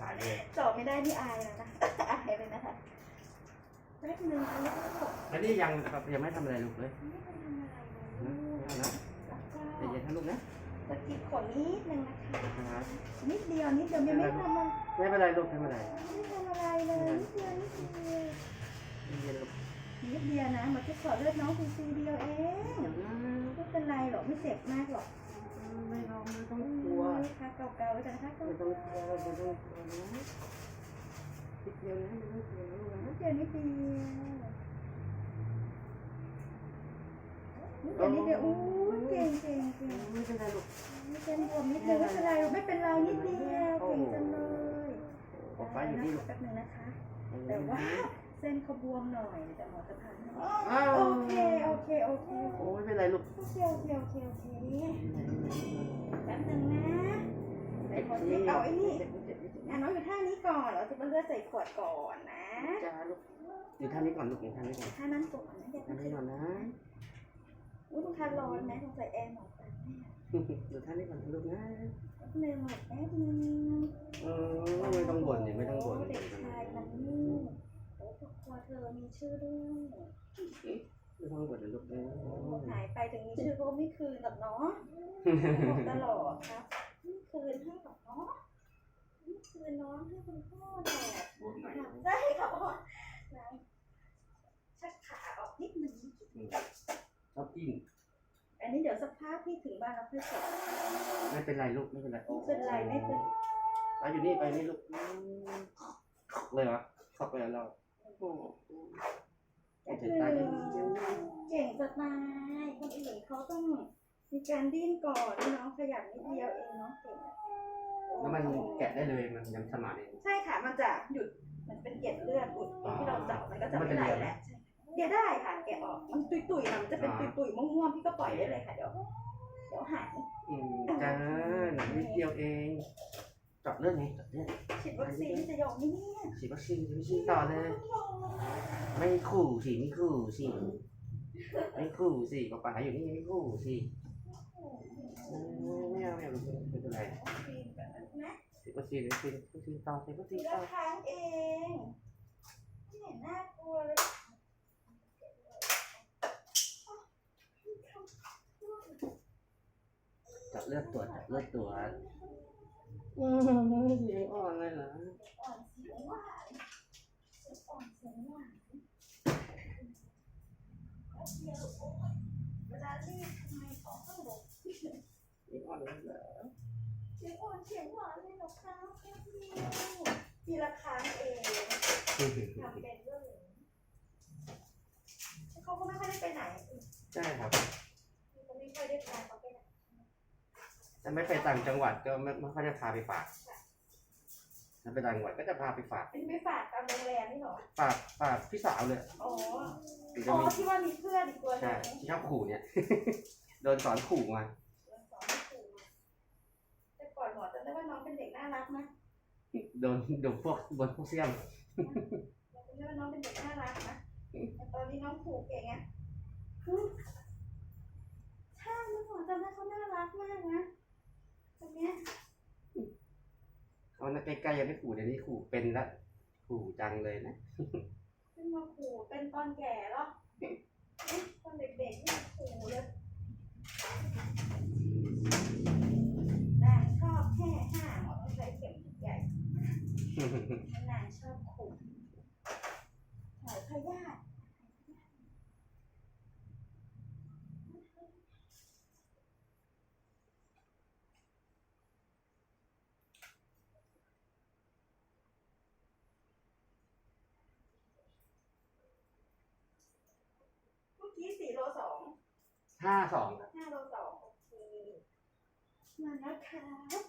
ขายเลยเจาะไม่ได้นี่อายแล้วนะอายเลยนะคะแป๊บนึงอันนี้ก็แล้วนี่ยังครับยังไม่ทำอะไรลูกเลยไม่ได้ทำอะไรเลยนะไม่เอานะแล้วก็ใจเย็นนะลูกนะสะกิดขนนิดนึงนะคะนะครับ นิดเดียวนิดเดียวยังไม่ทำอะไรไม่เป็นไรลูกไม่เป็นไรไม่ทำอะไรเลยนิดเดียวนิดเดียวใจเย็นลูกนิดเดียวนะหมดแค่ขอเลือดน้องซีซีเดียวเองไม่เป็นไรหรอกไม่เจ็บมากหรอก ไม่ต้องไม่ต้องกลัวค่ะเก่าๆไว้แต่ถ้าเก่าไม่ต้องกลัวไม่ต้องกลัวนะนิดเดียวนะไม่ต้องกลัวนะลูกนะนิดเดียวนิดเดียวนิดเดียวนิดเดียวอู้เก่งเก่งเก่งไม่เป็นไรลูกไม่เป็นบวมนิดนึงไม่เป็นไรไม่เป็นไรนิดเดียวเก่งจังเลยป๊าป๊าอยู่นี่ลูกแป๊บนึงนะคะ แต่ว่าเส้นเขาบวมหน่อยแต่หมอจะผ่านให้อ้าวโอเคโอเคโอเคโอ้ไม่เป็นไรลูกโอเคโอเคโอเคโอเค ใส่ขวดที่เอาไอ้นี่อะน้องอยู่ท่านี้ก่อนเราจะมาเลือกใส่ขวดก่อนนะจ้าลูกอยู่ท่านี้ก่อนลูกอยู่ท่านี้ก่อนท่านั้นก่อนนะเดี๋ยวท่านี้ก่อนนะอุ้ยลูกค้าร้อนไหมสงสัยแอร์หมอตันแน่อยู่ท่านี้ก่อนลูกนะแป๊บนึงหมดแป๊บนึงเออไม่ต้องบ่นเนี่ยไม่ต้องบ่นเด็กชายมันนี่โอ้ครอบครัวเธอมีชื่อด้วยไม่ต้องบ่นเลยลูกนะหายไปถึงมีชื่อก็ไม่คืนหรอกเนาะบอกตลอดครับไม่คืนให้หรอกเนาะไม่ คืนน้องให้คุณพ่อหรอกบ่นหน่อยได้ค่ะพ่อนะชักขาออกนิดนึงชอบกินอันนี้เดี๋ยวสักพักพี่ถึงบ้านแล้วค่อยสอนไม่เป็นไรลูกไม่เป็นไรไม่เป็นไรไม่เป็นไปอยู่นี่ไปนี่ลูกเลยเหรอเข้าไปแล้วเราโอ้ก็เจ็คืบอตาเยอะเก่งจะตายคนอื่นเขาต้องมีการดิ้นก่อนน้องขยันนิดเดียวเองน้องเก่งอะ แล้วมันแกะได้เลยมันยังสมานเอง ใช่ค่ะ มันจะหยุดมันเป็นเกล็ดเลือดอุดอ๋อที่เราเจาะมันก็จะมันไม่จะไหลเรียวแล้วใช่เดี๋ยวได้ค่ะ แกะออก มันตุยตุยๆนะมันจะเป็นอ๋ตุอยตุยๆม่วงๆพี่ก็ปล่อยได้เลยค่ะ เดี๋ยว เดี๋ยวหายอืมจ้านิดเดียวเองเจาะเลือดไงเจาะเลือดฉีดวัคซีนที่จะยอมไหมเนี่ยฉีดวัคซีนฉีดวัคซีนต่อเลย ไม่ขู่สิไม่ขู่สิไม่ขู่สิป๊าป๋าอยู่นี่ไม่ขู่สิเออไม่เอาไม่เอาลูกไม่เป็นไร วัคซีนแบบนั้น นะฉีดวัคซีนวัคซีนวัคซีนต่อฉีดวัคซีทีนละต่อครั้งเองไม่เห็นน่ากลัวเลยเจาะเลือดตรวจเจาะเลือดตรวจอืมเสียงอ่อนเลยเหรออ่อนเสียงหวานเสียงอ่อนเสียงหวานแล้วเดียวโอ๊ยเวลารีบทำไมท้องต้องบกเสียงอ่อนเลยเหรอ เสียงอ่อนเสียงหวานเลยเหรอคะแค่เดียวทีละครั้งเองทำเป็นเรื่องหนึ่งเขาก็ไม่ค่อยได้ไปไหนใช่ครับเขาไม่ค่อยได้พาเขาไปไหนถ้าไม่ไปต่างจังหวัดก็ไม่ไม่ค่อยได้พาไปฝากถ้าไปต่างจังหวัดก็จะพาไปฝากเป็นไปฝากตามโรงแรมนี่เหรอฝากฝากพี่สาวเลยอ๋อถึงอ๋จะอมีที่ว่ามีเพื่อนอีกตัวหนึใช่งที่ชอบขู่เนี่ยโดนสอนขู่มา สอนไม่ถูกแต่ ก่อนหมอจำได้ว่าน้องเป็นเด็กน่ารักนะโดนโดนพวกบนพวกเสี่ยมเราจำได้ว่าน้องเป็นเด็กน่ารักนะแต่ตอนนี้น้องถูกเก่งอะคือใช่เมื่อก่อนจำได้เขาน่ารักมากนะตรงเนี้ยเขาใกล้ๆยังไม่ขู่เดี๋ยวนี้ขู่เป็นละขู่จังเลยนะเป็นมาขู่เป็นตอนแก่เหรอเอ๊ะตอนเด็กๆนี่ขู่เลย นางชอบขู่หอยพยาธิเมื่อกี้สี่โลสองห้าสองครับห้าโลสองโอเคมาแล้วครับ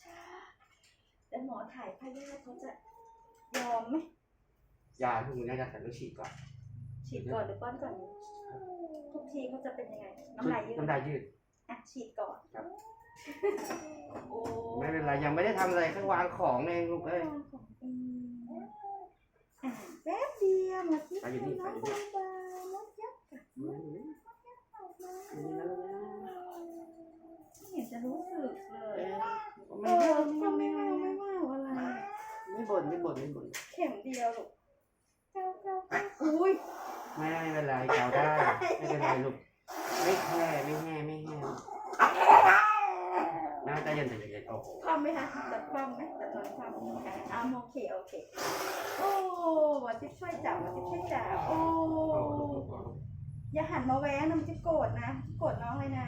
ช้า แต่หมอถ่ายพยาธิเขาจะยอมไหมยาทุกมื้อน่าจะแต่ต้องฉีดก่อนฉีดก่อนหรือป้อนก่อน ทุกทีเขาจะเป็นยังไง น้ำลายยืดน้ำลายยืดอะฉีดก่อนครับโอ้ไม่เป็นไรยังไม่ได้ทำอะไรแค่วางของเองลูกเอ้ยของเองอะแป๊บเดียวมาที่ไปอยู่นี่น้ไปองอยู่นี่เบาๆแล้วยับกลับมาออกมาอันนี้นะลูกนะไม่เห็นจะรู้สึกเลย เอ้ย เออไม่เอาไม่เอาไม่ บ่น ไม่บ่นไม่บ่นเข็มเดียวลูกเก้าเก้าเก้าอุ้ยไม่ไม่เป็นไรเกาได้ ไม่เป็นไรลูก ไม่แค่ไม่แห่ไม่แห่น่าจะเย็นใจเย็นโอ้โหคว่ำไหมคะจับคว่ำไหมจับนอนคว่ำอะอ่าโอเคโอเค โอ้วัดจิ๊บช่วยจับวัดจิ๊บช่วยจับโอ้โอ้โหลูกลูกอย่าหันมาแว้งนะมันจะโกรธนะ โกรธน้องเลยนะ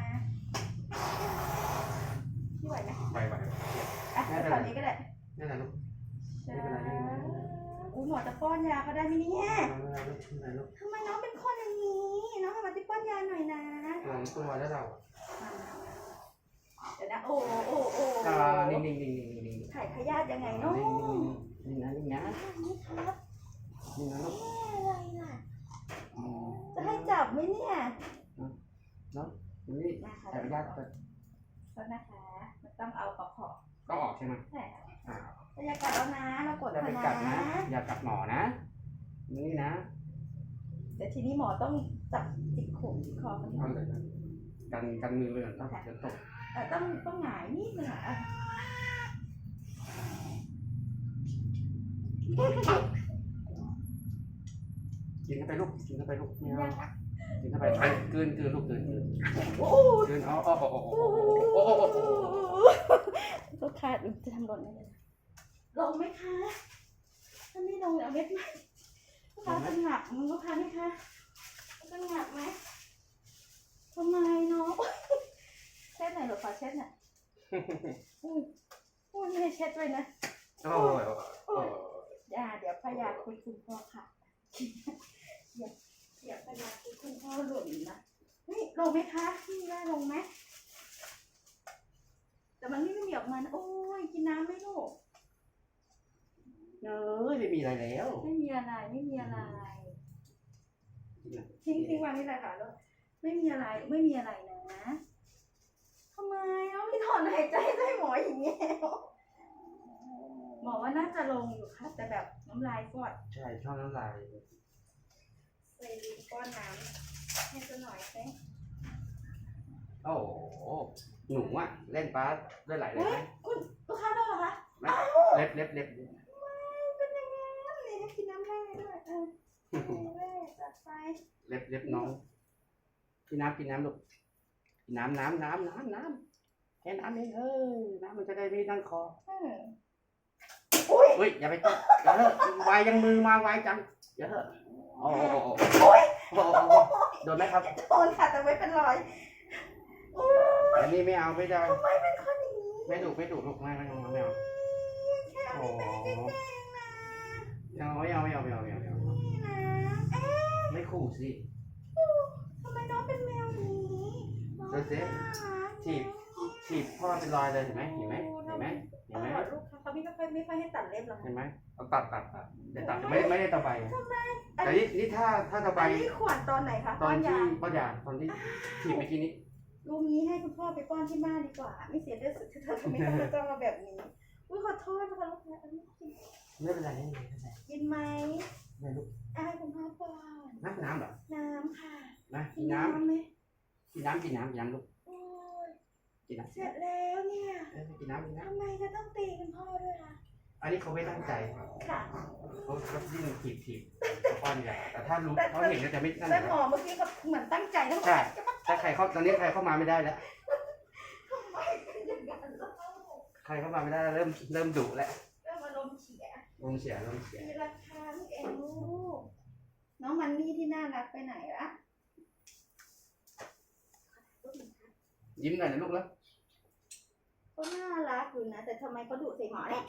พี่ไหวไหมไปไปอะตอนนี้ก็ได้นั่นแหละลูก จ้าอุ้ยหมอจะป้อนยาเขาได้ไหมเนี่ยนั่นแหละลูกนั่นแหละลูกทำไมน้องเป็นคนอย่างนี้ น้องให้มาที่ป้อนยาหน่อยนะหลงตัวแล้วเราเดี๋ยวนะโอ้โอ้โอ้อ่านิ่งนิ่งนิ่งนิ่งนิ่งถ่ายพยาธิยังไงเนาะนิ่งนะนิ่งนะนี่ครับนิ่นะลูกอะไรล่ะจะให้จับไหมเนี่ยนี่นะคะแต่ญาติก็ก็นะคะมันต้องเอากระเพาก็ออกใช่ไหมแหมอ่าอย่ากัดแล้วนะเรากดอย่า ไปกัดนะ อย่ากัดหมอนะนี่นะแต่ทีนี้หมอต้องจับติดขมที่คอมันเอาเลยกันกันมือเลยต้องจะตกแต่ต้องต้องหงายนิดนึงอะกินเข้าไปลูกกินเข้าไปลูกนี่เอากินเข้าไปไปกลืนกลืนลูกกลืนกลืนกลืนเอาโอ้อหโอ้โหลูกค้าจะทำหล่นได้เลอลงไหมคะ ถ้าไม่ลงเอาเม็ดไหมลูกค้าจะหนักลูกค้าไหมคะจะหนักไหมทำไมเนาะเช็ดหน่อยหรอขอเช็ดหน่อยอุ้ยอุ้ยไม่ได้เช็ดด้วยนะ โอ้ยโอ้ยอย่าเดี๋ยวพยาคุณคุณพ่อค่ะอย่าอย่าพยาคุณคุณพ่อหล่นนะนี่ลงไหมคะนี่ได้ลงไหมแต่มันไม่มีออกมานะโอ้ยกินน้ำไหมลูก เอ้ยไม่มีอะไรแล้วไม่มีอะไรไม่มีอะไรทิ้งทิ้งวางนี่แหละค่ะแล้วไม่มีอะไรไม่มีอะไรนะทำไมเอาพี่ถอนหายใจให้หมออย่างเงี้ยหมอว่าน่าจะลงอยู่ค่ะ แต่แบบน้ำลายฟอดใช่ช่องน้ำลายใส่ดินก้อนน้ำให้สักหน่อยสิโอ้โหหนูอะเล่นปลาด้วยไหลเลยเฮ้ไหยมคุณลูกค้าโดนเหรอคะเล็บเล็บเล็บเป็นอย่าง นั้นนี่ให้กินน้ำแร่ด้วยเออแร่จัดไปเล็บเล็บน้องกินน้ำกินน้ำลูกกินน้ำน้ำน้ำน้ำน้ำแค่น้ำเองเออน้ำมันจะได้ไม่นั่นคอเอออุ้ยเฮ้ยอย่าไปจับอย่าเถอะไวยังมือมาไวจังอย่าเถอะโอ้โหโอ้โหโอ้ยโอ้โหโดนไหมครับโดนค่ะแต่ไม่เป็นรอยโอ้ยอันนี้ไม่เอาไม่ได้ทำไมเป็นคนอย่างนี้ไม่ดุไม่ดุลูกไม่ไม่เอาไม่เอาแค่เอาไปแกล้งๆนะไม่เอาไม่เอาไม่เอาไม่เอาไม่เอาไม่เอานี่นะเอ๊ะไม่ขู่สิทำไมน้องเป็นแมวอย่างนี้น้องเดี๋ยวสิน่ารักถีบถีบพ่อเป็นรอยเลยเห็นไหมเห็นไหมเห็นไหมเห็เอนไหมอลูกค้าเขาไม่ค่อยไม่ค่อยให้ตัดเล็บหรอกเห็นไหมเอาตัดตัดตัดเดี๋ยวตัดไม่ไม่ได้ตะไบทำไมอันแต่นี้นี่นี่ถ้าถ้าตะไบอันนี้ขวดตอนไหนคะตอนยาที่ป้ายาตอนที่ถีบเมื่อกี้นี้ลูกนี้ให้คุณพ่อไปป้อนที่บ้านดีกว่า ไม่เสียเลือดสุดที่เธอทำไมต้องมาจ้องเราแบบนี้อุ้ยขอโทษนะคะลูกค้าอันนี้กิน ไม่เป็นไรไม่เป็นไรกินไหมไม่ลูกอะให้คุณพ่อป้อนน้ำน้ำเหรอ น้ำค่ะ นะกิกินนน้น้ำไหมำกินน้ำกินน้ำกินน้ำลูก โอ้ยกินน้ำเสร็จแล้วเนี่ยเออกินน้ำกินน้ทำไมจะต้องตีคุณพ่อด้วยล่ะำอันนี้เขาไม่ตั้งใจค่ะ เขาเขาดิ้นถีบถีบป้อนยาแต่ถ้ารู้เขาเห็นก็จะไม่นั่นแต่นะหมอเมื่อกี้เขาเหมือนตั้งใจนะใช่ถ้าใครเข้าตอนนี้ใครเข้ามาไม่ได้แล้ว ทำไมเป็นอย่างนั้นเล่าใครเข้ามาไม่ได้แล้วเริ่มเริ่มดุแล้ว เริ่มอารมณ์เสีย ลมเสียลมเสียมีราคาลูกเองลูก น้องมันนี่ที่น่ารักไปไหนละยิ้มหน่อยนะลูกแล้วเขาน่ารักอยู่นะ แต่ทำไมเขาดุใส่หมอเนี่ย